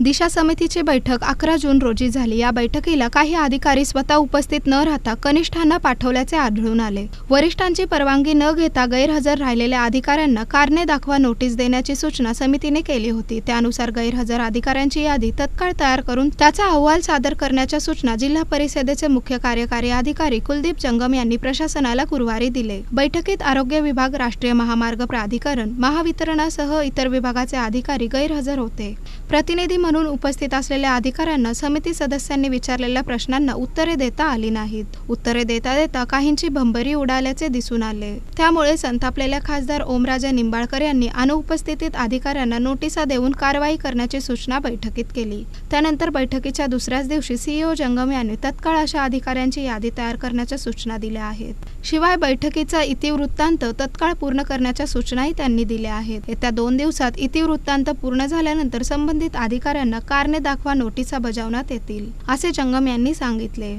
दिशा समितीची बैठक अकरा जून रोजी झाली. या बैठकीला काही अधिकारी स्वतः उपस्थित न राहता कनिष्ठांना पाठवल्याचे आढळून आले. वरिष्ठांची परवानगी न घेता गैरहजर राहिलेल्या अधिकाऱ्यांना कारणे दाखवा नोटीस देण्याची सूचना समितीने केली होती. त्यानुसार गैरहजर अधिकाऱ्यांची यादी तत्काळ तयार करून त्याचा अहवाल सादर करण्याच्या सूचना जिल्हा परिषदेचे मुख्य कार्यकारी अधिकारी कुलदीप जंगम यांनी प्रशासनाला गुरुवारी दिले. बैठकीत आरोग्य विभाग राष्ट्रीय महामार्ग प्राधिकरण महावितरणासह इतर विभागाचे अधिकारी गैरहजर होते. प्रतिनिधी म्हणून उपस्थित असलेल्या अधिकाऱ्यांना समिती सदस्यांनी विचारलेल्या प्रश्नांना उत्तरे देता आली नाहीत. उत्तरे देता देता काहींची भंबरी उडाल्याचे दिसून आले. त्यामुळे संतापलेल्या खासदार ओमराजे निंबाळकर यांनी अनुपस्थितीत अधिकाऱ्यांना नोटिसा देऊन कारवाई करण्याची सूचना बैठकीत केली. त्यानंतर बैठकीच्या दुसऱ्याच दिवशी सीईओ जंगम यांनी तत्काळ अशा अधिकाऱ्यांची यादी तयार करण्याच्या सूचना दिल्या आहेत. शिवाय बैठकीचा इतिवृत्तांत तत्काळ पूर्ण करण्याच्या सूचनाही त्यांनी दिल्या आहेत. येत्या दोन दिवसात इतिवृत्तांत पूर्ण झाल्यानंतर संबंधित कर्मचाऱ्यांना कारणे दाखवा नोटिसा बजावण्यात येतील असे जंगम यांनी सांगितले.